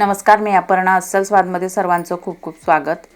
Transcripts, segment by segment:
नमस्कार मी अपर्णा अस्सल. स्वादमध्ये सर्वांचं खूप खूप स्वागत.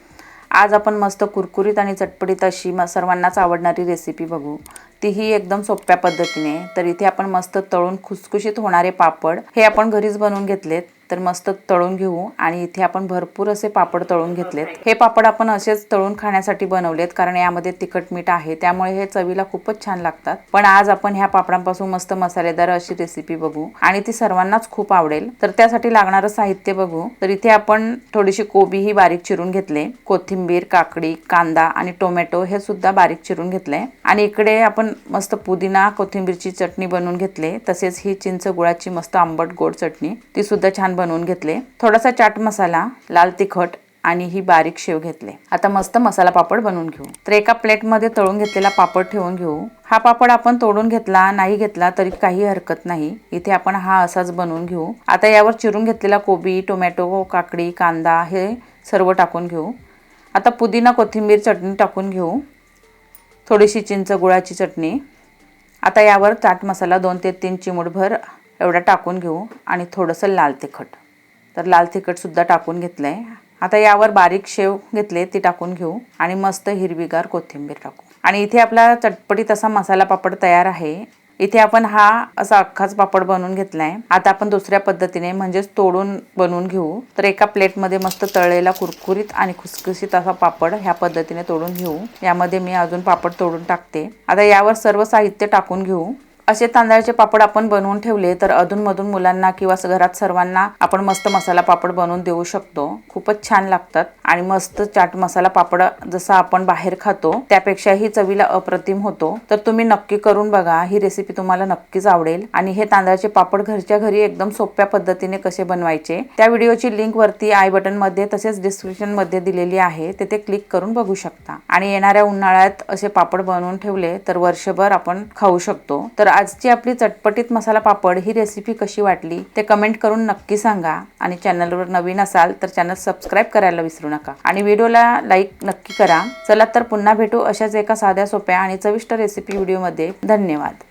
आज आपण मस्त कुरकुरीत आणि चटपटीत अशी म सर्वांनाच आवडणारी रेसिपी बघू. तीही एकदम सोप्या पद्धतीने. तर इथे आपण मस्त तळून खुसखुशीत होणारे पापड हे आपण घरीच बनवून घेतलेत. तर मस्त तळून घेऊ आणि इथे आपण भरपूर असे पापड तळून घेतलेत. हे पापड आपण असेच तळून खाण्यासाठी बनवलेत कारण यामध्ये तिखट मीठ आहे त्यामुळे हे चवीला खूपच छान लागतात. पण आज आपण ह्या पापडांपासून मस्त मसालेदार अशी रेसिपी बघू आणि ती सर्वांनाच खूप आवडेल. तर त्यासाठी लागणारं साहित्य बघू. तर इथे आपण थोडीशी कोबी ही बारीक चिरून घेतले. कोथिंबीर काकडी कांदा आणि टोमॅटो हे सुद्धा बारीक चिरून घेतले. आणि इकडे आपण मस्त पुदिना कोथिंबीरची चटणी बनवून घेतले. तसेच ही चिंच गुळाची मस्त आंबट गोड चटणी. ती सुद्धा छान बनवून घेतले. थोडासा चाट मसाला लाल तिखट आणि ही बारीक शेव घेतले. आता मस्त मसाला पापड बनवून घेऊ. तर एका प्लेटमध्ये तळून घेतलेला पापड ठेवून घेऊ. हा पापड आपण तोडून घेतला नाही घेतला तरी काही हरकत नाही. इथे आपण हा असाच बनवून घेऊ. आता यावर चिरून घेतलेला कोबी टोमॅटो काकडी कांदा हे सर्व टाकून घेऊ. आता पुदिना कोथिंबीर चटणी टाकून घेऊ. थोडीशी चिंच गुळाची चटणी. आता यावर चाट मसाला दोन ते तीन चिमूटभर एवढा टाकून घेऊ आणि थोडंसं लाल तिखट. तर लाल तिखटसुद्धा टाकून घेतलं आहे आता यावर बारीक शेव घेतले ती टाकून घेऊ आणि मस्त हिरवीगार कोथिंबीर टाकू. आणि इथे आपला चटपटीत असा मसाला पापड तयार आहे. इथे आपण हा असा अख्खाच पापड बनवून घेतला आहे आता आपण दुसऱ्या पद्धतीने म्हणजेच तोडून बनवून घेऊ. तर एका प्लेटमध्ये मस्त तळलेला कुरकुरीत आणि खुसखुशीत असा पापड ह्या पद्धतीने तोडून घेऊ. यामध्ये मी अजून पापड तोडून टाकते. आता यावर सर्व साहित्य टाकून घेऊ. असे तांदळाचे पापड आपण बनवून ठेवले तर अधूनमधून मुलांना किंवा घरात सर्वांना आपण मस्त मसाला पापड बनवून देऊ शकतो. खूपच छान लागतात. आणि मस्त चाट मसाला पापड जसा आपण बाहेर खातो त्यापेक्षाही चवीला अप्रतिम होतो. तर तुम्ही नक्की करून बघा. ही रेसिपी तुम्हाला नक्कीच आवडेल. आणि हे तांदळाचे पापड घरच्या घरी एकदम सोप्या पद्धतीने कसे बनवायचे त्या व्हिडिओची लिंक वरती आय बटनमध्ये तसेच डिस्क्रिप्शनमध्ये दिलेली आहे. तिथे क्लिक करून बघू शकता. आणि येणाऱ्या उन्हाळ्यात असे पापड बनवून ठेवले तर वर्षभर आपण खाऊ शकतो. तर आजची आपली चटपटीत मसाला पापड ही रेसिपी कशी वाटली ते कमेंट करून नक्की सांगा. आणि चॅनलवर नवीन असाल तर चॅनल सबस्क्राईब करायला विसरू नका. आणि व्हिडिओला लाईक नक्की करा. चला तर पुन्हा भेटू अशाच एका साध्या सोप्या आणि चविष्ट रेसिपी व्हिडिओमध्ये धन्यवाद.